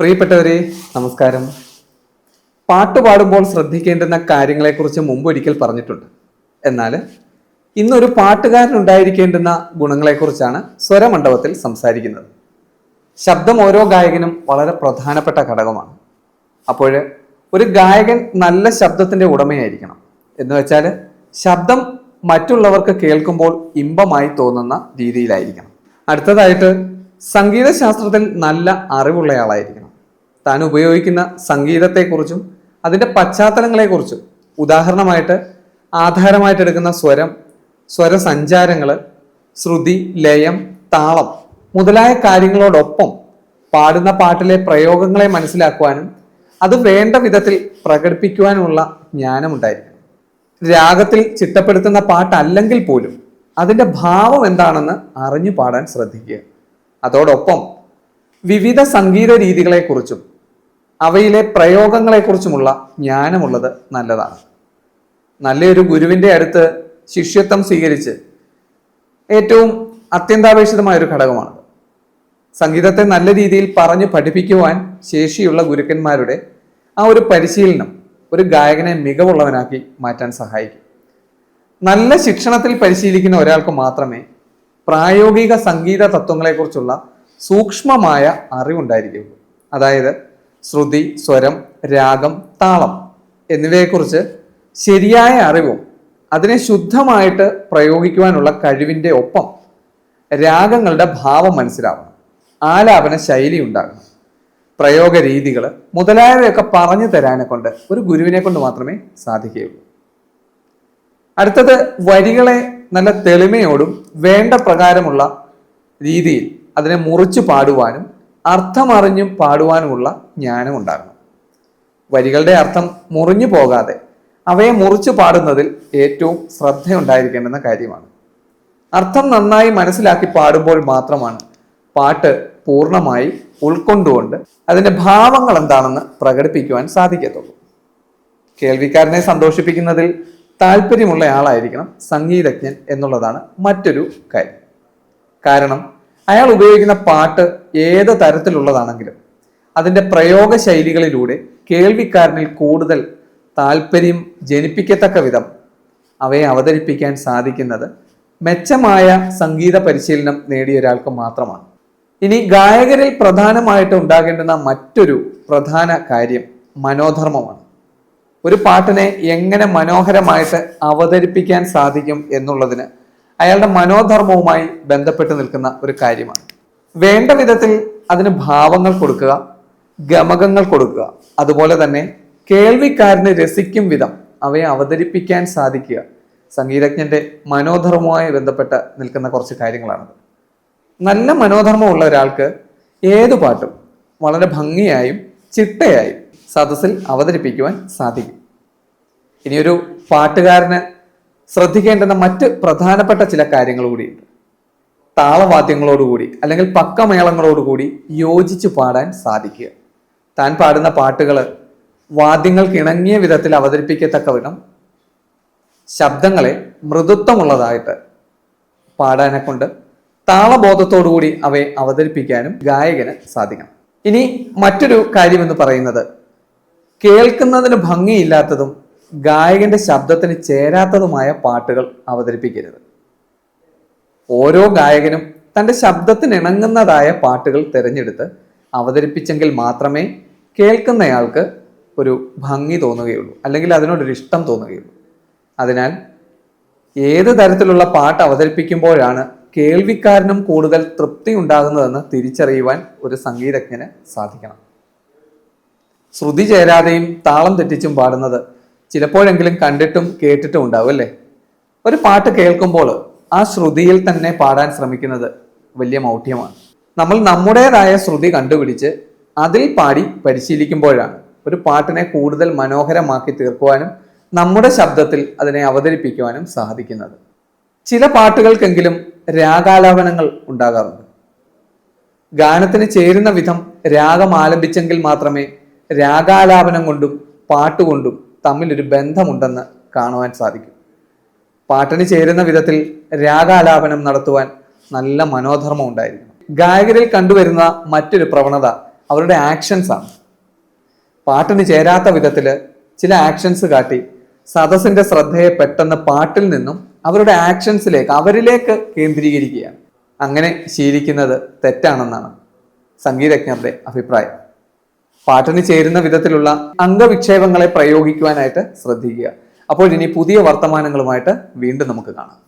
പ്രിയപ്പെട്ടവരെ നമസ്കാരം. പാട്ട് പാടുമ്പോൾ ശ്രദ്ധിക്കേണ്ടുന്ന കാര്യങ്ങളെക്കുറിച്ച് മുമ്പ് ഒരിക്കൽ പറഞ്ഞിട്ടുണ്ട്. എന്നാൽ ഇന്നൊരു പാട്ടുകാരൻ ഉണ്ടായിരിക്കേണ്ടുന്ന ഗുണങ്ങളെക്കുറിച്ചാണ് സ്വരമണ്ഡപത്തിൽ സംസാരിക്കുന്നത്. ശബ്ദം ഓരോ ഗായകനും വളരെ പ്രധാനപ്പെട്ട ഘടകമാണ്. അപ്പോൾ ഒരു ഗായകൻ നല്ല ശബ്ദത്തിന്റെ ഉടമയായിരിക്കണം. എന്ന് വെച്ചാൽ ശബ്ദം മറ്റുള്ളവർക്ക് കേൾക്കുമ്പോൾ ഇമ്പമായി തോന്നുന്ന രീതിയിലായിരിക്കണം. അടുത്തതായിട്ട് സംഗീതശാസ്ത്രത്തിൽ നല്ല അറിവുള്ളയാളായിരിക്കണം. താൻ ഉപയോഗിക്കുന്ന സംഗീതത്തെക്കുറിച്ചും അതിന്റെ പശ്ചാത്തലങ്ങളെക്കുറിച്ചും ഉദാഹരണമായിട്ട് ആധാരമായിട്ടെടുക്കുന്ന സ്വരം സ്വരസഞ്ചാരങ്ങൾ ശ്രുതി ലയം താളം മുതലായ കാര്യങ്ങളോടൊപ്പം പാടുന്ന പാട്ടിലെ പ്രയോഗങ്ങളെ മനസ്സിലാക്കുവാനും അത് വേണ്ട വിധത്തിൽ പ്രകടിപ്പിക്കുവാനുമുള്ള ജ്ഞാനമുണ്ടായിരിക്കണം. രാഗത്തിൽ ചിട്ടപ്പെടുത്തുന്ന പാട്ടല്ലെങ്കിൽ പോലും അതിന്റെ ഭാവം എന്താണെന്ന് അറിഞ്ഞു പാടാൻ ശ്രദ്ധിക്കുക. അതോടൊപ്പം വിവിധ സംഗീത രീതികളെക്കുറിച്ചും അവയിലെ പ്രയോഗങ്ങളെക്കുറിച്ചുമുള്ള ജ്ഞാനമുള്ളത് നല്ലതാണ്. നല്ലൊരു ഗുരുവിന്റെ അടുത്ത് ശിഷ്യത്വം സ്വീകരിച്ച് ഏറ്റവും അത്യന്താപേക്ഷിതമായ ഒരു ഘടകമാണ്. സംഗീതത്തെ നല്ല രീതിയിൽ പറഞ്ഞു പഠിപ്പിക്കുവാൻ ശേഷിയുള്ള ഗുരുക്കന്മാരുടെ ആ ഒരു പരിശീലനം ഒരു ഗായകനെ മികവുള്ളവനാക്കി മാറ്റാൻ സഹായിക്കും. നല്ല ശിക്ഷണത്തിൽ പരിശീലിക്കുന്ന ഒരാൾക്ക് മാത്രമേ പ്രായോഗിക സംഗീത തത്വങ്ങളെക്കുറിച്ചുള്ള സൂക്ഷ്മമായ അറിവുണ്ടായിരിക്കുള്ളൂ അതായത് ശ്രുതി സ്വരം രാഗം താളം എന്നിവയെക്കുറിച്ച് ശരിയായ അറിവും അതിനെ ശുദ്ധമായിട്ട് പ്രയോഗിക്കുവാനുള്ള കഴിവിന്റെ ഒപ്പം രാഗങ്ങളുടെ ഭാവം മനസ്സിലാവണം ആലാപന ശൈലി ഉണ്ടാകണം പ്രയോഗ രീതികൾ മുതലായവയൊക്കെ പറഞ്ഞു തരാനെ കൊണ്ട് ഒരു ഗുരുവിനെ കൊണ്ട് മാത്രമേ സാധിക്കുകയുള്ളൂ. അടുത്തത് വരികളെ നല്ല തെളിമയോടും വേണ്ട പ്രകാരമുള്ള രീതിയിൽ അതിനെ മുറിച്ചു പാടുവാനും അർത്ഥമറിഞ്ഞും പാടുവാനുമുള്ള ജ്ഞാനം ഉണ്ടാകണം വരികളുടെ അർത്ഥം മുറിഞ്ഞു പോകാതെ അവയെ മുറിച്ചു പാടുന്നതിൽ ഏറ്റവും ശ്രദ്ധയുണ്ടായിരിക്കേണ്ടുന്ന കാര്യമാണ്. അർത്ഥം നന്നായി മനസ്സിലാക്കി പാടുമ്പോൾ മാത്രമാണ് പാട്ട് പൂർണമായി ഉൾക്കൊണ്ടുകൊണ്ട് അതിന്റെ ഭാവങ്ങൾ എന്താണെന്ന് പ്രകടിപ്പിക്കുവാൻ സാധിക്കത്തുള്ളൂ. കേൾവിക്കാരനെ സന്തോഷിപ്പിക്കുന്നതിൽ താല്പര്യമുള്ള ആളായിരിക്കണം സംഗീതജ്ഞൻ എന്നുള്ളതാണ് മറ്റൊരു കാര്യം. കാരണം അയാൾ ഉപയോഗിക്കുന്ന പാട്ട് ഏത് തരത്തിലുള്ളതാണെങ്കിലും അതിന്റെ പ്രയോഗ ശൈലികളിലൂടെ കേൾവിക്കാരനിൽ കൂടുതൽ താല്പര്യം ജനിപ്പിക്കത്തക്ക വിധം അവയെ അവതരിപ്പിക്കാൻ സാധിക്കുന്നത് മെച്ചമായ സംഗീത പരിശീലനം നേടിയ ഒരാൾക്ക് മാത്രമാണ്. ഇനി ഗായകരിൽ പ്രധാനമായിട്ട് ഉണ്ടാകേണ്ടുന്ന മറ്റൊരു പ്രധാന കാര്യം മനോധർമ്മമാണ്. ഒരു പാട്ടിനെ എങ്ങനെ മനോഹരമായിട്ട് അവതരിപ്പിക്കാൻ സാധിക്കും എന്നുള്ളതിന് അയാളുടെ മനോധർമ്മവുമായി ബന്ധപ്പെട്ട് നിൽക്കുന്ന ഒരു കാര്യമാണ്. വേണ്ട വിധത്തിൽ അതിന് ഭാവങ്ങൾ കൊടുക്കുക ഗമകങ്ങൾ കൊടുക്കുക. അതുപോലെ തന്നെ കേൾവിക്കാരന് രസിക്കും വിധം അവയെ അവതരിപ്പിക്കാൻ സാധിക്കുക. സംഗീതജ്ഞന്റെ മനോധർമ്മവുമായി ബന്ധപ്പെട്ട് നിൽക്കുന്ന കുറച്ച് കാര്യങ്ങളാണ് നല്ല മനോധർമ്മമുള്ള ഒരാൾക്ക് ഏതു പാട്ടും വളരെ ഭംഗിയായും ചിട്ടയായും സദസ്സിൽ അവതരിപ്പിക്കുവാൻ സാധിക്കും. ഇനിയൊരു പാട്ടുകാരന് ശ്രദ്ധിക്കേണ്ടുന്ന മറ്റ് പ്രധാനപ്പെട്ട ചില കാര്യങ്ങൾ കൂടിയുണ്ട്. താളവാദ്യങ്ങളോടുകൂടി അല്ലെങ്കിൽ പക്കമേളങ്ങളോടുകൂടി യോജിച്ച് പാടാൻ സാധിക്കുക. താൻ പാടുന്ന പാട്ടുകൾ വാദ്യങ്ങൾക്ക് ഇണങ്ങിയ വിധത്തിൽ അവതരിപ്പിക്കത്തക്ക വിധം ശബ്ദങ്ങളെ മൃദുത്വമുള്ളതായിട്ട് പാടാനെ കൊണ്ട് താളബോധത്തോടുകൂടി അവയെ അവതരിപ്പിക്കാനും ഗായകന് സാധിക്കണം. ഇനി മറ്റൊരു കാര്യമെന്ന് പറയുന്നത് കേൾക്കുന്നതിന് ഭംഗിയില്ലാത്തതും ഗായകന്റെ ശബ്ദത്തിന് ചേരാത്തതുമായ പാട്ടുകൾ അവതരിപ്പിക്കരുത്. ഓരോ ഗായകനും തന്റെ ശബ്ദത്തിന് ഇണങ്ങുന്നതായ പാട്ടുകൾ തിരഞ്ഞെടുത്ത് അവതരിപ്പിച്ചെങ്കിൽ മാത്രമേ കേൾക്കുന്നയാൾക്ക് ഒരു ഭംഗി തോന്നുകയുള്ളൂ അല്ലെങ്കിൽ അതിനോടൊരു ഇഷ്ടം തോന്നുകയുള്ളൂ. അതിനാൽ ഏത് തരത്തിലുള്ള പാട്ട് അവതരിപ്പിക്കുമ്പോഴാണ് കേൾവിക്കാരനും കൂടുതൽ തൃപ്തി ഉണ്ടാകുന്നതെന്ന് തിരിച്ചറിയുവാൻ ഒരു സംഗീതജ്ഞന് സാധിക്കണം. ശ്രുതി ചേരാതെയും താളം തെറ്റിച്ചും പാടുന്നത് ചിലപ്പോഴെങ്കിലും കണ്ടിട്ടും കേട്ടിട്ടും ഉണ്ടാവും അല്ലേ? ഒരു പാട്ട് കേൾക്കുമ്പോൾ ആ ശ്രുതിയിൽ തന്നെ പാടാൻ ശ്രമിക്കുന്നത് വലിയ മൗഢ്യമാണ്. നമ്മൾ നമ്മുടേതായ ശ്രുതി കണ്ടുപിടിച്ച് അതിൽ പാടി പരിശീലിക്കുമ്പോഴാണ് ഒരു പാട്ടിനെ കൂടുതൽ മനോഹരമാക്കി തീർക്കുവാനും നമ്മുടെ ശബ്ദത്തിൽ അതിനെ അവതരിപ്പിക്കുവാനും സാധിക്കുന്നത്. ചില പാട്ടുകൾക്കെങ്കിലും രാഗാലാപനങ്ങൾ ഉണ്ടാകാറുണ്ട്. ഗാനത്തിന് ചേരുന്ന വിധം രാഗം ആലപിച്ചെങ്കിൽ മാത്രമേ രാഗാലാപനം കൊണ്ടും പാട്ടുകൊണ്ടും തമ്മിലൊരു ബന്ധമുണ്ടെന്ന് കാണുവാൻ സാധിക്കും. പാട്ടിന് ചേരുന്ന വിധത്തിൽ രാഗാലാപനം നടത്തുവാൻ നല്ല മനോധർമ്മം ഉണ്ടായിരിക്കണം. ഗായകരിൽ കണ്ടുവരുന്ന മറ്റൊരു പ്രവണത അവരുടെ ആക്ഷൻസ് ആണ്. പാട്ടിന് ചേരാത്ത വിധത്തിൽ ചില ആക്ഷൻസ് കാട്ടി സദസ്സിന്റെ ശ്രദ്ധയെ പെട്ടെന്ന് പാട്ടിൽ നിന്നും അവരുടെ ആക്ഷൻസിലേക്ക് അവരിലേക്ക് കേന്ദ്രീകരിക്കുകയാണ്. അങ്ങനെ ശീലിക്കുന്നത് തെറ്റാണെന്നാണ് സംഗീതജ്ഞരുടെ അഭിപ്രായം. പാട്ടിന് ചേരുന്ന വിധത്തിലുള്ള അംഗവിക്ഷേപങ്ങളെ പ്രയോഗിക്കുവാനായിട്ട് ശ്രദ്ധിക്കുക. അപ്പോൾ ഇനി പുതിയ വർത്തമാനങ്ങളുമായിട്ട് വീണ്ടും നമുക്ക് കാണാം.